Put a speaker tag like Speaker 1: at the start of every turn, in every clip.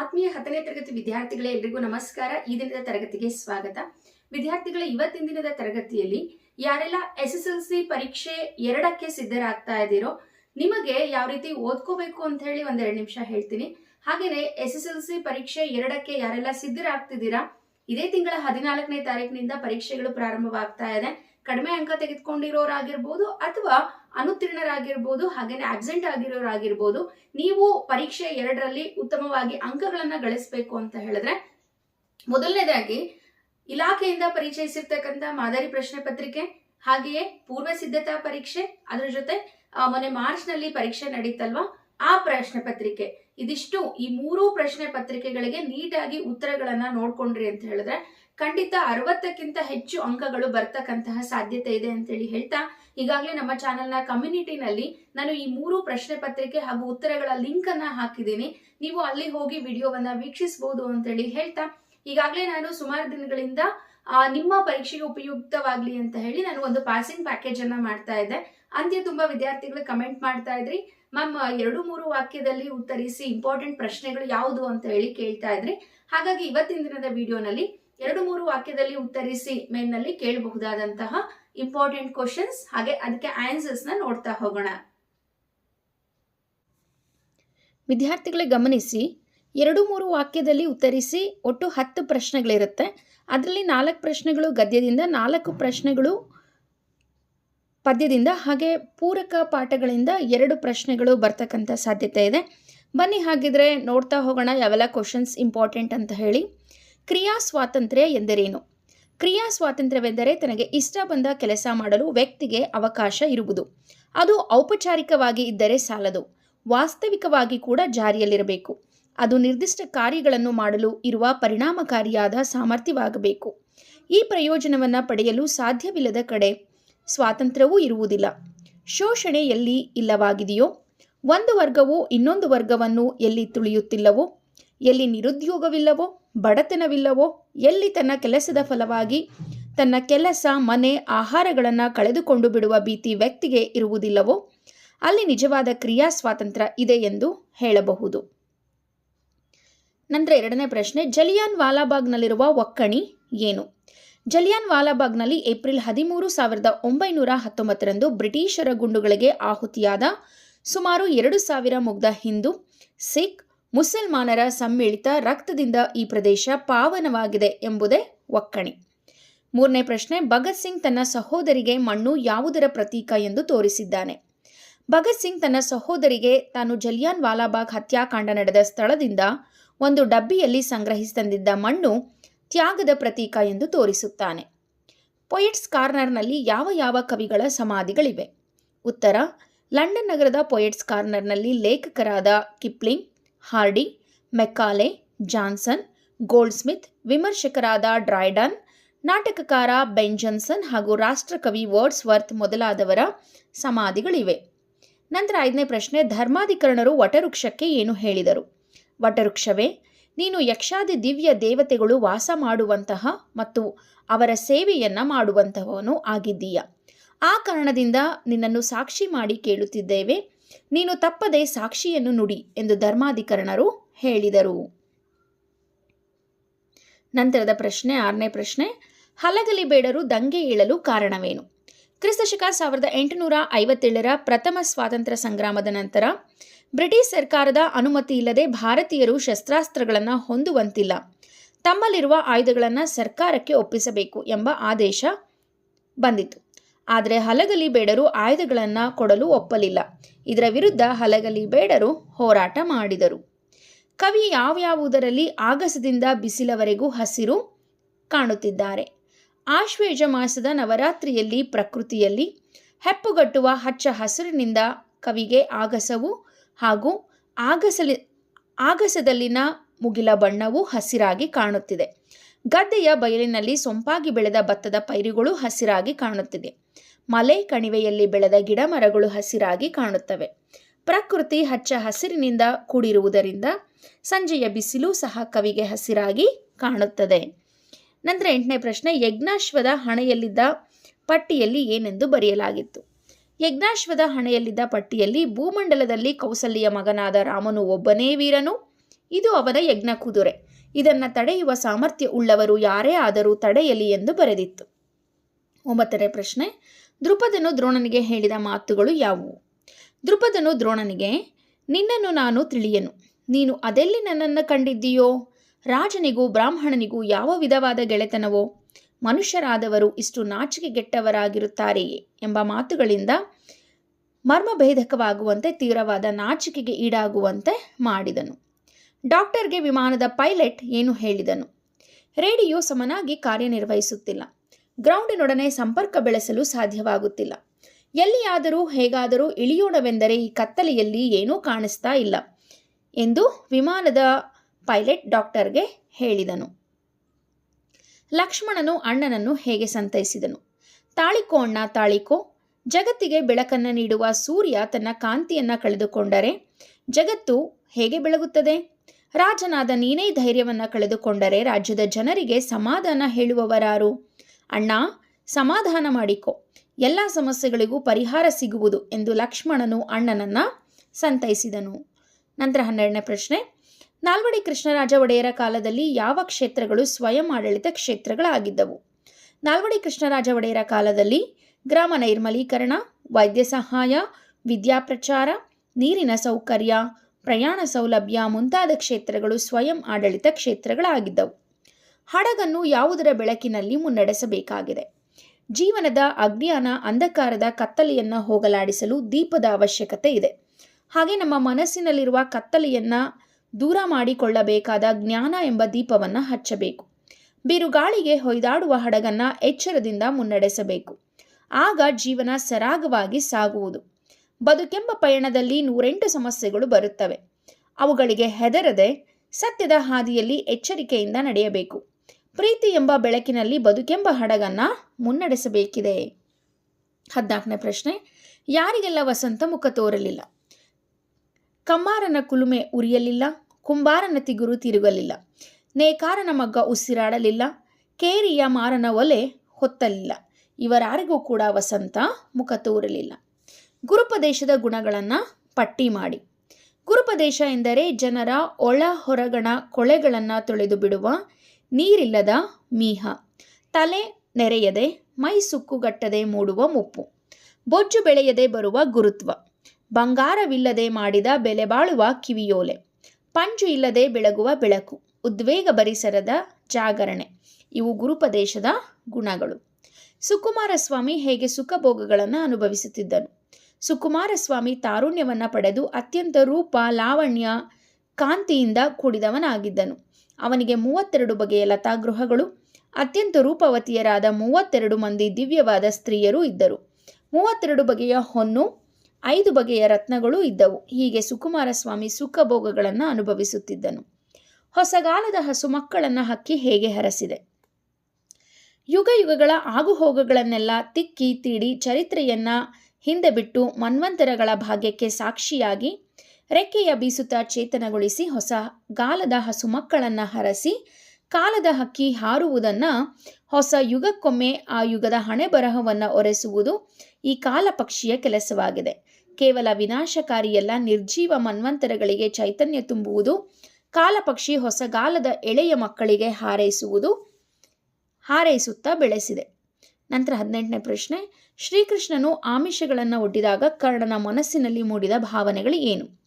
Speaker 1: ಆತ್ಮೀಯ ಹತ್ತನೇ ತರಗತಿ ವಿದ್ಯಾರ್ಥಿಗಳೇ ಎಲ್ರಿಗೂ ನಮಸ್ಕಾರ. ಈ ದಿನದ ತರಗತಿಗೆ ಸ್ವಾಗತ. ವಿದ್ಯಾರ್ಥಿಗಳ ಇವತ್ತಿನ ದಿನದ ತರಗತಿಯಲ್ಲಿ ಯಾರೆಲ್ಲ ಎಸ್ ಎಸ್ ಎಲ್ ಸಿ ಪರೀಕ್ಷೆ ಎರಡಕ್ಕೆ ಸಿದ್ಧರಾಗ್ತಾ ಇದ್ದೀರೋ, ನಿಮಗೆ ಯಾವ ರೀತಿ ಓದ್ಕೋಬೇಕು ಅಂತ ಹೇಳಿ ಒಂದೆರಡು ನಿಮಿಷ ಹೇಳ್ತೀನಿ. ಹಾಗೇನೆ ಎಸ್ ಎಸ್ ಎಲ್ ಸಿ ಪರೀಕ್ಷೆ ಎರಡಕ್ಕೆ ಯಾರೆಲ್ಲ ಸಿದ್ಧರಾಗ್ತಿದ್ದೀರಾ, ಇದೇ ತಿಂಗಳ ಹದಿನಾಲ್ಕನೇ ತಾರೀಕಿನಿಂದ ಪರೀಕ್ಷೆಗಳು ಪ್ರಾರಂಭವಾಗ್ತಾ ಇದೆ. ಕಡಿಮೆ ಅಂಕ ತೆಗೆದುಕೊಂಡಿರೋರಾಗಿರ್ಬೋದು ಅಥವಾ ಅನುತ್ತೀರ್ಣರಾಗಿರ್ಬೋದು, ಹಾಗೇನೆ ಆಬ್ಸೆಂಟ್ ಆಗಿರೋರಾಗಿರ್ಬೋದು, ನೀವು ಪರೀಕ್ಷೆ ಎರಡರಲ್ಲಿ ಉತ್ತಮವಾಗಿ ಅಂಕಗಳನ್ನ ಗಳಿಸಬೇಕು ಅಂತ ಹೇಳಿದ್ರೆ, ಮೊದಲನೇದಾಗಿ ಇಲಾಖೆಯಿಂದ ಪರಿಚಯಿಸಿರ್ತಕ್ಕಂಥ ಮಾದರಿ ಪ್ರಶ್ನೆ ಪತ್ರಿಕೆ, ಹಾಗೆಯೇ ಪೂರ್ವ ಸಿದ್ಧತಾ ಪರೀಕ್ಷೆ, ಅದರ ಜೊತೆ ಮೊನ್ನೆ ಮಾರ್ಚ್ನಲ್ಲಿ ಪರೀಕ್ಷೆ ನಡೀತಲ್ವಾ, ಆ ಪ್ರಶ್ನೆ ಪತ್ರಿಕೆ. ಇದಿಷ್ಟು ಈ ಮೂರು ಪ್ರಶ್ನೆ ಪತ್ರಿಕೆಗಳಿಗೆ ನೀಟಾಗಿ ಉತ್ತರಗಳನ್ನ ನೋಡ್ಕೊಂಡ್ರಿ ಅಂತ ಹೇಳಿದ್ರೆ ಖಂಡಿತ ಅರವತ್ತಕ್ಕಿಂತ ಹೆಚ್ಚು ಅಂಕಗಳು ಬರ್ತಕ್ಕಂತಹ ಸಾಧ್ಯತೆ ಇದೆ ಅಂತೇಳಿ ಹೇಳ್ತಾ, ಈಗಾಗಲೇ ನಮ್ಮ ಚಾನೆಲ್ನ ಕಮ್ಯುನಿಟಿನಲ್ಲಿ ನಾನು ಈ ಮೂರು ಪ್ರಶ್ನೆ ಪತ್ರಿಕೆ ಹಾಗೂ ಉತ್ತರಗಳ ಲಿಂಕ್ ಅನ್ನ ಹಾಕಿದ್ದೀನಿ. ನೀವು ಅಲ್ಲಿ ಹೋಗಿ ವಿಡಿಯೋವನ್ನ ವೀಕ್ಷಿಸಬಹುದು ಅಂತೇಳಿ ಹೇಳ್ತಾ, ಈಗಾಗಲೇ ನಾನು ಸುಮಾರು ದಿನಗಳಿಂದ ನಿಮ್ಮ ಪರೀಕ್ಷೆಗೆ ಉಪಯುಕ್ತವಾಗ್ಲಿ ಅಂತ ಹೇಳಿ ನಾನು ಒಂದು ಪಾಸಿಂಗ್ ಪ್ಯಾಕೇಜ್ ಅನ್ನ ಮಾಡ್ತಾ ಇದ್ದೆ. ಅಂತ್ಯ ತುಂಬಾ ವಿದ್ಯಾರ್ಥಿಗಳು ಕಮೆಂಟ್ ಮಾಡ್ತಾ ಇದ್ರಿ. ಮ್ಯಾಮ್, ಎರಡು ಮೂರು ವಾಕ್ಯದಲ್ಲಿ ಉತ್ತರಿಸಿ ಇಂಪಾರ್ಟೆಂಟ್ ಪ್ರಶ್ನೆಗಳು ಯಾವುದು ಅಂತ ಹೇಳಿ ಕೇಳ್ತಾ ಇದ್ರಿ. ಹಾಗಾಗಿ ಇವತ್ತಿನ ದಿನದ ವಿಡಿಯೋನಲ್ಲಿ ಎರಡು ಮೂರು ವಾಕ್ಯದಲ್ಲಿ ಉತ್ತರಿಸಿ ಮೇನ್ನಲ್ಲಿ ಕೇಳಬಹುದಾದಂತಹ ಇಂಪಾರ್ಟೆಂಟ್ ಕ್ವಶನ್ಸ್ ಹಾಗೆ ಅದಕ್ಕೆ ಆನ್ಸರ್ಸ್ನ ನೋಡ್ತಾ ಹೋಗೋಣ. ವಿದ್ಯಾರ್ಥಿಗಳೇ ಗಮನಿಸಿ, ಎರಡು ಮೂರು ವಾಕ್ಯದಲ್ಲಿ ಉತ್ತರಿಸಿ ಒಟ್ಟು ಹತ್ತು ಪ್ರಶ್ನೆಗಳಿರುತ್ತೆ. ಅದರಲ್ಲಿ ನಾಲ್ಕು ಪ್ರಶ್ನೆಗಳು ಗದ್ಯದಿಂದ, ನಾಲ್ಕು ಪ್ರಶ್ನೆಗಳು ಪದ್ಯದಿಂದ, ಹಾಗೆ ಪೂರಕ ಪಾಠಗಳಿಂದ ಎರಡು ಪ್ರಶ್ನೆಗಳು ಬರ್ತಕ್ಕಂಥ ಸಾಧ್ಯತೆ ಇದೆ. ಬನ್ನಿ ಹಾಗಿದ್ರೆ ನೋಡ್ತಾ ಹೋಗೋಣ ಯಾವೆಲ್ಲ ಕ್ವಶನ್ಸ್ ಇಂಪಾರ್ಟೆಂಟ್ ಅಂತ ಹೇಳಿ. ಕ್ರಿಯಾ ಸ್ವಾತಂತ್ರ್ಯ ಎಂದರೇನು? ಕ್ರಿಯಾ ಸ್ವಾತಂತ್ರ್ಯವೆಂದರೆ ತನಗೆ ಇಷ್ಟ ಬಂದ ಕೆಲಸ ಮಾಡಲು ವ್ಯಕ್ತಿಗೆ ಅವಕಾಶ ಇರುವುದು. ಅದು ಔಪಚಾರಿಕವಾಗಿ ಇದ್ದರೆ ಸಾಲದು. ವಾಸ್ತವಿಕವಾಗಿ ಕೂಡ ಜಾರಿಯಲ್ಲಿರಬೇಕು. ಅದು ನಿರ್ದಿಷ್ಟ ಕಾರ್ಯಗಳನ್ನು ಮಾಡಲು ಇರುವ ಪರಿಣಾಮಕಾರಿಯಾದ ಸಾಮರ್ಥ್ಯವಾಗಬೇಕು. ಈ ಪ್ರಯೋಜನವನ್ನು ಪಡೆಯಲು ಸಾಧ್ಯವಿಲ್ಲದ ಕಡೆ ಸ್ವಾತಂತ್ರ್ಯವೂ ಇರುವುದಿಲ್ಲ. ಶೋಷಣೆ ಎಲ್ಲಿ ಇಲ್ಲವಾಗಿದೆಯೋ? ಒಂದು ವರ್ಗವು ಇನ್ನೊಂದು ವರ್ಗವನ್ನು ಎಲ್ಲಿ ತುಳಿಯುತ್ತಿಲ್ಲವೋ? ಎಲ್ಲಿ ನಿರುದ್ಯೋಗವಿಲ್ಲವೋ, ಬಡತನವಿಲ್ಲವೋ, ಎಲ್ಲಿ ತನ್ನ ಕೆಲಸದ ಫಲವಾಗಿ ತನ್ನ ಕೆಲಸ, ಮನೆ, ಆಹಾರಗಳನ್ನು ಕಳೆದುಕೊಂಡು ಬಿಡುವ ಭೀತಿ ವ್ಯಕ್ತಿಗೆ ಇರುವುದಿಲ್ಲವೋ, ಅಲ್ಲಿ ನಿಜವಾದ ಕ್ರಿಯಾ ಸ್ವಾತಂತ್ರ್ಯ ಇದೆ ಎಂದು ಹೇಳಬಹುದು. ನಂತರ ಎರಡನೇ ಪ್ರಶ್ನೆ, ಜಲಿಯಾನ್ ವಾಲಾಬಾಗ್ನಲ್ಲಿರುವ ಒಕ್ಕಣಿ ಏನು? ಜಲಿಯಾನ್ ವಾಲಾಬಾಗ್ನಲ್ಲಿ ಏಪ್ರಿಲ್ ಹದಿಮೂರು ಸಾವಿರದ ಒಂಬೈನೂರ ಹತ್ತೊಂಬತ್ತರಂದು ಬ್ರಿಟಿಷರ ಗುಂಡುಗಳಿಗೆ ಆಹುತಿಯಾದ ಸುಮಾರು ಎರಡು ಸಾವಿರ ಮುಗ್ಧ ಹಿಂದೂ, ಸಿಖ್ ಮುಸಲ್ಮಾನರ ಸಮ್ಮಿಳಿತ ರಕ್ತದಿಂದ ಈ ಪ್ರದೇಶ ಪಾವನವಾಗಿದೆ ಎಂಬುದೇ ಒಕ್ಕಣೆ. ಮೂರನೇ ಪ್ರಶ್ನೆ, ಭಗತ್ ಸಿಂಗ್ ತನ್ನ ಸಹೋದರಿಗೆ ಮಣ್ಣು ಯಾವುದರ ಪ್ರತೀಕ ಎಂದು ತೋರಿಸಿದ್ದಾನೆ. ಭಗತ್ ಸಿಂಗ್ ತನ್ನ ಸಹೋದರಿಗೆ ತಾನು ಜಲಿಯಾನ್ ವಾಲಾಬಾಗ್ ಹತ್ಯಾಕಾಂಡ ನಡೆದ ಸ್ಥಳದಿಂದ ಒಂದು ಡಬ್ಬಿಯಲ್ಲಿ ಸಂಗ್ರಹಿಸಿ ತಂದಿದ್ದ ಮಣ್ಣು ತ್ಯಾಗದ ಪ್ರತೀಕ ಎಂದು ತೋರಿಸುತ್ತಾನೆ. ಪೊಯೆಟ್ಸ್ ಕಾರ್ನರ್ನಲ್ಲಿ ಯಾವ ಯಾವ ಕವಿಗಳ ಸಮಾಧಿಗಳಿವೆ? ಉತ್ತರ, ಲಂಡನ್ ನಗರದ ಪೊಯೆಟ್ಸ್ ಕಾರ್ನರ್ನಲ್ಲಿ ಲೇಖಕರಾದ Kipling Hardy, Macaulay, Johnson, Goldsmith, ವಿಮರ್ಶಕರಾದ Dryden, ನಾಟಕಕಾರ ಬೆನ್ ಜಾನ್ಸನ್ ಹಾಗೂ ರಾಷ್ಟ್ರಕವಿ ವರ್ಡ್ಸ್ ವರ್ತ್ ಮೊದಲಾದವರ ಸಮಾಧಿಗಳಿವೆ. ನಂತರ ಐದನೇ ಪ್ರಶ್ನೆ, ಧರ್ಮಾಧಿಕರಣರು ವಟವೃಕ್ಷಕ್ಕೆ ಏನು ಹೇಳಿದರು? ವಟವೃಕ್ಷವೇ? ನೀನು ಯಕ್ಷಾದಿ ದಿವ್ಯ ದೇವತೆಗಳು ವಾಸ ಮಾಡುವಂತಹ ಮತ್ತು ಅವರ ಸೇವೆಯನ್ನ ಮಾಡುವಂತಹವನು ಆಗಿದ್ದೀಯ. ಆ ಕಾರಣದಿಂದ ನಿನ್ನನ್ನು ಸಾಕ್ಷಿ ಮಾಡಿ ಕೇಳುತ್ತಿದ್ದೇವೆ. ನೀನು ತಪ್ಪದೆ ಸಾಕ್ಷಿಯನ್ನು ನುಡಿ ಎಂದು ಧರ್ಮಾಧಿಕರಣರು ಹೇಳಿದರು. ನಂತರದ ಪ್ರಶ್ನೆ, ಆರನೇ ಪ್ರಶ್ನೆ. ಹಲಗಲಿ ಬೇಡರು ದಂಗೆ ಏಳಲು ಕಾರಣವೇನು? ಕ್ರಿಸ್ತಶಕ ಸಾವಿರದ ಎಂಟುನೂರ ಐವತ್ತೇಳರ ಪ್ರಥಮ ಸ್ವಾತಂತ್ರ್ಯ ಸಂಗ್ರಾಮದ ನಂತರ ಬ್ರಿಟಿಷ್ ಸರ್ಕಾರದ ಅನುಮತಿ ಇಲ್ಲದೆ ಭಾರತೀಯರು ಶಸ್ತ್ರಾಸ್ತ್ರಗಳನ್ನು ಹೊಂದುವಂತಿಲ್ಲ. ತಮ್ಮಲ್ಲಿರುವ ಆಯುಧಗಳನ್ನು ಸರ್ಕಾರಕ್ಕೆ ಒಪ್ಪಿಸಬೇಕು ಎಂಬ ಆದೇಶ ಬಂದಿತು ಆದರೆ ಹಲಗಲಿ ಬೇಡರು ಆಯುಧಗಳನ್ನು ಕೊಡಲು ಒಪ್ಪಲಿಲ್ಲ. ಇದರ ವಿರುದ್ಧ ಹಲಗಲಿ ಬೇಡರು ಹೋರಾಟ ಮಾಡಿದರು. ಕವಿ ಯಾವ್ಯಾವುದರಲ್ಲಿ ಆಗಸದಿಂದ ಬಿಸಿಲವರೆಗೂ ಹಸಿರು ಕಾಣುತ್ತಿದ್ದಾರೆ. ಆಶ್ವೇಜ ಮಾಸದ ನವರಾತ್ರಿಯಲ್ಲಿ ಪ್ರಕೃತಿಯಲ್ಲಿ ಹೆಪ್ಪುಗಟ್ಟುವ ಹಚ್ಚ ಹಸಿರಿನಿಂದ ಕವಿಗೆ ಆಗಸವು ಹಾಗೂ ಆಗಸಲಿ, ಆಗಸದಲ್ಲಿನ ಮುಗಿಲ ಬಣ್ಣವು ಹಸಿರಾಗಿ ಕಾಣುತ್ತಿದೆ. ಗದ್ದೆಯ ಬಯಲಿನಲ್ಲಿ ಸೊಂಪಾಗಿ ಬೆಳೆದ ಭತ್ತದ ಪೈರುಗಳು ಹಸಿರಾಗಿ ಕಾಣುತ್ತಿದೆ. ಮಲೆ ಕಣಿವೆಯಲ್ಲಿ ಬೆಳೆದ ಗಿಡಮರಗಳು ಹಸಿರಾಗಿ ಕಾಣುತ್ತವೆ. ಪ್ರಕೃತಿ ಹಚ್ಚ ಹಸಿರಿನಿಂದ ಕೂಡಿರುವುದರಿಂದ ಸಂಜೆಯ ಬಿಸಿಲು ಸಹ ಕವಿಗೆ ಹಸಿರಾಗಿ ಕಾಣುತ್ತದೆ. ನಂತರ ಎಂಟನೇ ಪ್ರಶ್ನೆ, ಯಜ್ಞಾಶ್ವದ ಹಣೆಯಲ್ಲಿದ್ದ ಪಟ್ಟಿಯಲ್ಲಿ ಏನೆಂದು ಬರೆಯಲಾಗಿತ್ತು. ಯಜ್ಞಾಶ್ವದ ಹಣೆಯಲ್ಲಿದ್ದ ಪಟ್ಟಿಯಲ್ಲಿ ಭೂಮಂಡಲದಲ್ಲಿ ಕೌಸಲ್ಯ ಮಗನಾದ ರಾಮನು ಒಬ್ಬನೇ ವೀರನು. ಇದು ಅವನ ಯಜ್ಞ ಕುದುರೆ. ಇದನ್ನು ತಡೆಯುವ ಸಾಮರ್ಥ್ಯ ಉಳ್ಳವರು ಯಾರೇ ಆದರೂ ತಡೆಯಲಿ ಎಂದು ಬರೆದಿತ್ತು. ಒಂಬತ್ತನೇ ಪ್ರಶ್ನೆ ದೃಪದನು ದ್ರೋಣನಿಗೆ ಹೇಳಿದ ಮಾತುಗಳು ಯಾವುವು? ದೃಪದನು ದ್ರೋಣನಿಗೆ, ನಿನ್ನನ್ನು ನಾನು ತಿಳಿಯನು. ನೀನು ಅದೆಲ್ಲಿ ನನ್ನನ್ನು ಕಂಡಿದ್ದೀಯೋ? ರಾಜನಿಗೂ ಬ್ರಾಹ್ಮಣನಿಗೂ ಯಾವ ವಿಧವಾದ ಗೆಳೆತನವೋ? ಮನುಷ್ಯರಾದವರು ಇಷ್ಟು ನಾಚಿಕೆಗೆಟ್ಟವರಾಗಿರುತ್ತಾರೆಯೇ ಎಂಬ ಮಾತುಗಳಿಂದ ಮರ್ಮಭೇದಕವಾಗುವಂತೆ ತೀವ್ರವಾದ ನಾಚಿಕೆಗೆ ಈಡಾಗುವಂತೆ ಮಾಡಿದನು. ಡಾಕ್ಟರ್ಗೆ ವಿಮಾನದ ಪೈಲಟ್ ಏನು ಹೇಳಿದನು? ರೇಡಿಯೋ ಸಮನಾಗಿ ಕಾರ್ಯನಿರ್ವಹಿಸುತ್ತಿಲ್ಲ. ಗ್ರೌಂಡಿನೊಡನೆ ಸಂಪರ್ಕ ಬೆಳೆಸಲು ಸಾಧ್ಯವಾಗುತ್ತಿಲ್ಲ. ಎಲ್ಲಿಯಾದರೂ ಹೇಗಾದರೂ ಇಳಿಯೋಣವೆಂದರೆ ಈ ಕತ್ತಲೆಯಲ್ಲಿ ಏನೂ ಕಾಣಿಸ್ತಾ ಇಲ್ಲ ಎಂದು ವಿಮಾನದ ಪೈಲಟ್ ಡಾಕ್ಟರ್ಗೆ ಹೇಳಿದನು. ಲಕ್ಷ್ಮಣನು ಅಣ್ಣನನ್ನು ಹೇಗೆ ಸಂತೈಸಿದನು? ತಾಳಿಕೋ ಅಣ್ಣ, ತಾಳಿಕೋ. ಜಗತ್ತಿಗೆ ಬೆಳಕನ್ನು ನೀಡುವ ಸೂರ್ಯ ತನ್ನ ಕಾಂತಿಯನ್ನು ಕಳೆದುಕೊಂಡರೆ ಜಗತ್ತು ಹೇಗೆ ಬೆಳಗುತ್ತದೆ? ರಾಜನಾದ ನೀನೇ ಧೈರ್ಯವನ್ನು ಕಳೆದುಕೊಂಡರೆ ರಾಜ್ಯದ ಜನರಿಗೆ ಸಮಾಧಾನ ಹೇಳುವವರಾರು. ಅಣ್ಣ, ಸಮಾಧಾನ ಮಾಡಿಕೊ. ಎಲ್ಲ ಸಮಸ್ಯೆಗಳಿಗೂ ಪರಿಹಾರ ಸಿಗುವುದು ಎಂದು ಲಕ್ಷ್ಮಣನು ಅಣ್ಣನನ್ನು ಸಂತೈಸಿದನು. ನಂತರ ಹನ್ನೆರಡನೇ ಪ್ರಶ್ನೆ. ನಾಲ್ವಡಿ ಕೃಷ್ಣರಾಜ ಒಡೆಯರ ಕಾಲದಲ್ಲಿ ಯಾವ ಕ್ಷೇತ್ರಗಳು ಸ್ವಯಂ ಆಡಳಿತ ಕ್ಷೇತ್ರಗಳಾಗಿದ್ದವು? ನಾಲ್ವಡಿ ಕೃಷ್ಣರಾಜ ಒಡೆಯರ ಕಾಲದಲ್ಲಿ ಗ್ರಾಮ ನೈರ್ಮಲೀಕರಣ, ವೈದ್ಯ ಸಹಾಯ ವಿದ್ಯಾಪ್ರಚಾರ ನೀರಿನ ಸೌಕರ್ಯ ಪ್ರಯಾಣ ಸೌಲಭ್ಯ ಮುಂತಾದ ಕ್ಷೇತ್ರಗಳು ಸ್ವಯಂ ಆಡಳಿತ ಕ್ಷೇತ್ರಗಳಾಗಿದ್ದವು. ಹಡಗನ್ನು ಯಾವುದರ ಬೆಳಕಿನಲ್ಲಿ ಮುನ್ನಡೆಸಬೇಕಾಗಿದೆ? ಜೀವನದ ಅಜ್ಞಾನ, ಅಂಧಕಾರದ ಕತ್ತಲೆಯನ್ನು ಹೋಗಲಾಡಿಸಲು ದೀಪದ ಅವಶ್ಯಕತೆ ಇದೆ. ಹಾಗೆ ನಮ್ಮ ಮನಸ್ಸಿನಲ್ಲಿರುವ ಕತ್ತಲೆಯನ್ನು ದೂರ ಮಾಡಿಕೊಳ್ಳಬೇಕಾದ ಜ್ಞಾನ ಎಂಬ ದೀಪವನ್ನು ಹಚ್ಚಬೇಕು. ಬಿರುಗಾಳಿಗೆ ಹೊಯ್ದಾಡುವ ಹಡಗನ್ನು ಎಚ್ಚರದಿಂದ ಮುನ್ನಡೆಸಬೇಕು. ಆಗ ಜೀವನ ಸರಾಗವಾಗಿ ಸಾಗುವುದು. ಬದುಕೆಂಬ ಪಯಣದಲ್ಲಿ ನೂರೆಂಟು ಸಮಸ್ಯೆಗಳು ಬರುತ್ತವೆ. ಅವುಗಳಿಗೆ ಹೆದರದೆ ಸತ್ಯದ ಹಾದಿಯಲ್ಲಿ ಎಚ್ಚರಿಕೆಯಿಂದ ನಡೆಯಬೇಕು. ಪ್ರೀತಿ ಎಂಬ ಬೆಳಕಿನಲ್ಲಿ ಬದುಕೆಂಬ ಹಡಗನ್ನ ಮುನ್ನಡೆಸಬೇಕಿದೆ. ಹದಿನಾಲ್ಕನೇ ಪ್ರಶ್ನೆ, ಯಾರಿಗೆಲ್ಲ ವಸಂತ ಮುಖ ತೋರಲಿಲ್ಲ? ಕಮ್ಮಾರನ ಕುಲುಮೆ ಉರಿಯಲಿಲ್ಲ, ಕುಂಬಾರನ ತಿಗುರು ತಿರುಗಲಿಲ್ಲ, ನೇಕಾರನ ಮಗ್ಗ ಉಸಿರಾಡಲಿಲ್ಲ, ಕೇರಿಯ ಮಾರನ ಒಲೆ ಹೊತ್ತಲಿಲ್ಲ, ಇವರಾರಿಗೂ ಕೂಡ ವಸಂತ ಮುಖ ತೋರಲಿಲ್ಲ. ಗುರುಪದೇಶದ ಗುಣಗಳನ್ನು ಪಟ್ಟಿ ಮಾಡಿ. ಗುರುಪದೇಶ ಎಂದರೆ ಜನರ ಒಳ ಹೊರಗಣ ಕೊಳೆಗಳನ್ನು ತೊಳೆದು ಬಿಡುವ ನೀರಿಲ್ಲದ ಮೀಹ. ತಲೆ ನೆರೆಯದೆ, ಮೈ ಸುಕ್ಕುಗಟ್ಟದೆ ಮೂಡುವ ಮುಪ್ಪು. ಬೊಜ್ಜು ಬೆಳೆಯದೆ ಬರುವ ಗುರುತ್ವ. ಬಂಗಾರವಿಲ್ಲದೆ ಮಾಡಿದ ಬೆಲೆ ಬಾಳುವ ಕಿವಿಯೋಲೆ. ಪಂಜು ಇಲ್ಲದೆ ಬೆಳಗುವ ಬೆಳಕು. ಉದ್ವೇಗ ಪರಿಸರದ ಜಾಗರಣೆ. ಇವು ಗುರುಪದೇಶದ ಗುಣಗಳು. ಸುಕುಮಾರ ಸ್ವಾಮಿ ಹೇಗೆ ಸುಖಭೋಗಗಳನ್ನು ಅನುಭವಿಸುತ್ತಿದ್ದನು? ಸುಕುಮಾರ ಸ್ವಾಮಿ ತಾರುಣ್ಯವನ್ನು ಪಡೆದು ಅತ್ಯಂತ ರೂಪ, ಲಾವಣ್ಯ ಕಾಂತಿಯಿಂದ ಕೂಡಿದವನಾಗಿದ್ದನು. ಅವನಿಗೆ ಮೂವತ್ತೆರಡು ಬಗೆಯ ಲತಾಗೃಹಗಳು, ಅತ್ಯಂತ ರೂಪವತಿಯರಾದ ಮೂವತ್ತೆರಡು ಮಂದಿ ದಿವ್ಯವಾದ ಸ್ತ್ರೀಯರು ಇದ್ದರು. ಮೂವತ್ತೆರಡು ಬಗೆಯ ಹೊನ್ನು, ಐದು ಬಗೆಯ ರತ್ನಗಳು ಇದ್ದವು. ಹೀಗೆ ಸುಕುಮಾರಸ್ವಾಮಿ ಸುಖಭೋಗಗಳನ್ನು ಅನುಭವಿಸುತ್ತಿದ್ದನು. ಹೊಸಗಾಲದ ಹಸು ಮಕ್ಕಳನ್ನು ಹಕ್ಕಿ ಹೇಗೆ ಹರಸಿದೆ? ಯುಗ ಯುಗಗಳ ಆಗುಹೋಗಗಳನ್ನೆಲ್ಲ ತಿಕ್ಕಿ, ತೀಡಿ, ಚರಿತ್ರೆಯನ್ನ ಹಿಂದೆ ಬಿಟ್ಟು ಮನ್ವಂತರಗಳ ಭಾಗ್ಯಕ್ಕೆ ಸಾಕ್ಷಿಯಾಗಿ ರೆಕ್ಕೆಯ ಬೀಸುತ್ತಾ ಚೇತನಗೊಳಿಸಿ ಹೊಸ ಗಾಲದ ಹಸು ಮಕ್ಕಳನ್ನು ಹರಸಿ ಕಾಲದ ಹಕ್ಕಿ ಹಾರುವುದನ್ನು ಹೊಸ ಯುಗಕ್ಕೊಮ್ಮೆ ಆ ಯುಗದ ಹಣೆ ಬರಹವನ್ನು ಒರೆಸುವುದು ಈ ಕಾಲಪಕ್ಷಿಯ ಕೆಲಸವಾಗಿದೆ. ಕೇವಲ ವಿನಾಶಕಾರಿಯಲ್ಲ ನಿರ್ಜೀವ ಮನ್ವಂತರಗಳಿಗೆ ಚೈತನ್ಯ ತುಂಬುವುದು, ಕಾಲಪಕ್ಷಿ ಹೊಸಗಾಲದ ಎಳೆಯ ಮಕ್ಕಳಿಗೆ ಹಾರೈಸುವುದು, ಹಾರೈಸುತ್ತಾ ಬೆಳೆಸಿದೆ. ನಂತರ ಹದಿನೆಂಟನೇ ಪ್ರಶ್ನೆ, ಶ್ರೀಕೃಷ್ಣನು ಆಮಿಷಗಳನ್ನು ಒಡ್ಡಿದಾಗ ಕರ್ಣನ ಮನಸ್ಸಿನಲ್ಲಿ ಮೂಡಿದ ಭಾವನೆಗಳು ಏನು?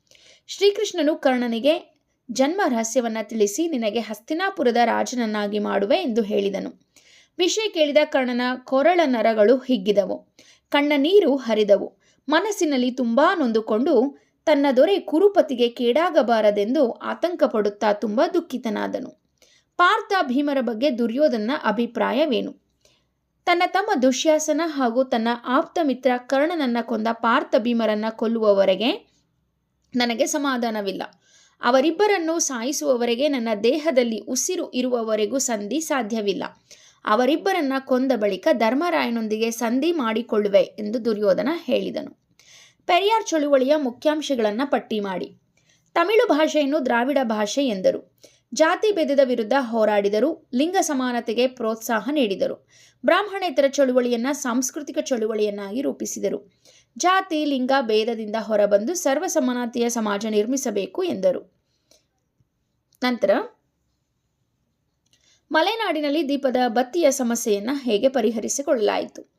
Speaker 1: ಶ್ರೀಕೃಷ್ಣನು ಕರ್ಣನಿಗೆ, ಜನ್ಮ ರಹಸ್ಯವನ್ನು ತಿಳಿಸಿ ನಿನಗೆ ಹಸ್ತಿನಾಪುರದ ರಾಜನನ್ನಾಗಿ ಮಾಡುವೆ ಎಂದು ಹೇಳಿದನು. ವಿಷಯ ಕೇಳಿದ ಕರ್ಣನ ಕೊರಳ ನರಗಳು ಹಿಗ್ಗಿದವು. ಕಣ್ಣ ನೀರು ಹರಿದವು. ಮನಸ್ಸಿನಲ್ಲಿ ತುಂಬಾ ನೊಂದುಕೊಂಡು ತನ್ನ ದೊರೆ ಕುರುಪತಿಗೆ ಕೇಡಾಗಬಾರದೆಂದು ಆತಂಕ ಪಡುತ್ತಾ ತುಂಬ ದುಃಖಿತನಾದನು. ಪಾರ್ಥ ಭೀಮರ ಬಗ್ಗೆ ದುರ್ಯೋಧನ ಅಭಿಪ್ರಾಯವೇನು? ತನ್ನ ತಮ್ಮ ದುಶ್ಯಾಸನ ಹಾಗೂ ತನ್ನ ಆಪ್ತ ಮಿತ್ರ ಕರ್ಣನನ್ನ ಕೊಂದ ಪಾರ್ಥ ಭೀಮರನ್ನ ಕೊಲ್ಲುವವರೆಗೆ ನನಗೆ ಸಮಾಧಾನವಿಲ್ಲ. ಅವರಿಬ್ಬರನ್ನು ಸಾಯಿಸುವವರೆಗೆ ನನ್ನ ದೇಹದಲ್ಲಿ ಉಸಿರು ಇರುವವರೆಗೂ ಸಂಧಿ ಸಾಧ್ಯವಿಲ್ಲ. ಅವರಿಬ್ಬರನ್ನ ಕೊಂದ ಬಳಿಕ ಧರ್ಮರಾಯನೊಂದಿಗೆ ಸಂಧಿ ಮಾಡಿಕೊಳ್ಳುವೆ ಎಂದು ದುರ್ಯೋಧನ ಹೇಳಿದನು. ಪೆರಿಯಾರ್ ಚಳುವಳಿಯ ಮುಖ್ಯಾಂಶಗಳನ್ನು ಪಟ್ಟಿ ಮಾಡಿ. ತಮಿಳು ಭಾಷೆಯನ್ನು ದ್ರಾವಿಡ ಭಾಷೆ ಎಂದರು. ಜಾತಿ ಭೇದದ ವಿರುದ್ಧ ಹೋರಾಡಿದರು, ಲಿಂಗ ಸಮಾನತೆಗೆ ಪ್ರೋತ್ಸಾಹ ನೀಡಿದರು. ಬ್ರಾಹ್ಮಣೇತರ ಚಳುವಳಿಯನ್ನ ಸಾಂಸ್ಕೃತಿಕ ಚಳುವಳಿಯನ್ನಾಗಿ ರೂಪಿಸಿದರು. ಜಾತಿ, ಲಿಂಗ ಭೇದದಿಂದ ಹೊರಬಂದು ಸರ್ವ ಸಮಾನತೆಯ ಸಮಾಜ ನಿರ್ಮಿಸಬೇಕು ಎಂದರು. ನಂತರ ಮಲೆನಾಡಿನಲ್ಲಿ ದೀಪದ ಬತ್ತಿಯ ಸಮಸ್ಯೆಯನ್ನು ಹೇಗೆ ಪರಿಹರಿಸಿಕೊಳ್ಳಲಾಯಿತು?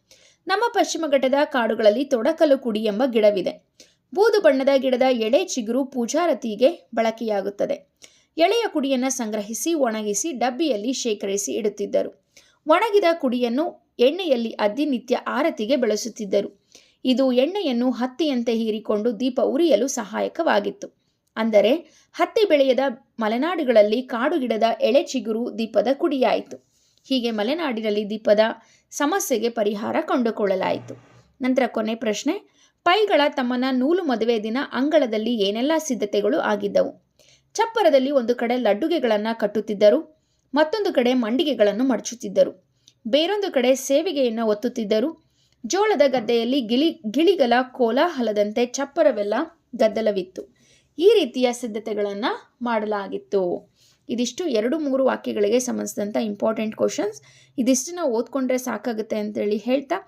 Speaker 1: ನಮ್ಮ ಪಶ್ಚಿಮ ಘಟ್ಟದ ಕಾಡುಗಳಲ್ಲಿ ತೊಡಕಲು ಕುಡಿ ಎಂಬ ಗಿಡವಿದೆ. ಬೂದು ಬಣ್ಣದ ಗಿಡದ ಎಳೆ ಚಿಗುರು ಪೂಜಾರತಿಗೆ ಬಳಕೆಯಾಗುತ್ತದೆ. ಎಳೆಯ ಕುಡಿಯನ್ನು ಸಂಗ್ರಹಿಸಿ, ಒಣಗಿಸಿ, ಡಬ್ಬಿಯಲ್ಲಿ ಶೇಖರಿಸಿ ಇಡುತ್ತಿದ್ದರು. ಒಣಗಿದ ಕುಡಿಯನ್ನು ಎಣ್ಣೆಯಲ್ಲಿ ಅದ್ದಿ ನಿತ್ಯ ಆರತಿಗೆ ಬೆಳೆಸುತ್ತಿದ್ದರು. ಇದು ಎಣ್ಣೆಯನ್ನು ಹತ್ತಿಯಂತೆ ಹೀರಿಕೊಂಡು ದೀಪ ಉರಿಯಲು ಸಹಾಯಕವಾಗಿತ್ತು. ಅಂದರೆ, ಹತ್ತಿ ಬೆಳೆಯದ ಮಲೆನಾಡುಗಳಲ್ಲಿ ಕಾಡು ಗಿಡದ ಎಳೆ ಚಿಗುರು ದೀಪದ ಕುಡಿಯಾಯಿತು. ಹೀಗೆ ಮಲೆನಾಡಿನಲ್ಲಿ ದೀಪದ ಸಮಸ್ಯೆಗೆ ಪರಿಹಾರ ಕಂಡುಕೊಳ್ಳಲಾಯಿತು. ನಂತರ ಕೊನೆ ಪ್ರಶ್ನೆ, ಪೈಗಳ ತಮ್ಮನ ನೂಲು ಮದುವೆ ದಿನ ಅಂಗಳದಲ್ಲಿ ಏನೆಲ್ಲ ಸಿದ್ಧತೆಗಳು ಆಗಿದ್ದವು? ಚಪ್ಪರದಲ್ಲಿ ಒಂದು ಕಡೆ ಲಡ್ಡುಗೆಗಳನ್ನು ಕಟ್ಟುತ್ತಿದ್ದರು, ಮತ್ತೊಂದು ಕಡೆ ಮಂಡಿಗೆಗಳನ್ನು ಮಡಚುತ್ತಿದ್ದರು. ಬೇರೊಂದು ಕಡೆ ಸೇವಿಗೆಯನ್ನು ಒತ್ತುತ್ತಿದ್ದರು. ಜೋಳದ ಗದ್ದೆಯಲ್ಲಿ ಗಿಳಿ, ಗಿಳಿಗಲ ಕೋಲಾಹಲದಂತೆ ಚಪ್ಪರವೆಲ್ಲ ಗದ್ದಲವಿತ್ತು. ಈ ರೀತಿಯ ಸಿದ್ಧತೆಗಳನ್ನು ಮಾಡಲಾಗಿತ್ತು. ಇದಿಷ್ಟು ಎರಡು ಮೂರು ವಾಕ್ಯಗಳಿಗೆ ಸಂಬಂಧಿಸಿದಂಥ ಇಂಪಾರ್ಟೆಂಟ್ ಕ್ವಶನ್ಸ್ ಇದಿಷ್ಟನ್ನ ಓದ್ಕೊಂಡ್ರೆ ಸಾಕಾಗುತ್ತೆ ಅಂತೇಳಿ ಹೇಳ್ತಾ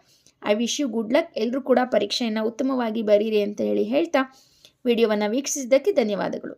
Speaker 1: I wish you good luck ಎಲ್ಲರೂ ಕೂಡ ಪರೀಕ್ಷೆಯನ್ನು ಉತ್ತಮವಾಗಿ ಬರೀರಿ ಅಂತ ಹೇಳಿ ಹೇಳ್ತಾ, ವಿಡಿಯೋವನ್ನು ವೀಕ್ಷಿಸಿದ್ದಕ್ಕೆ ಧನ್ಯವಾದಗಳು.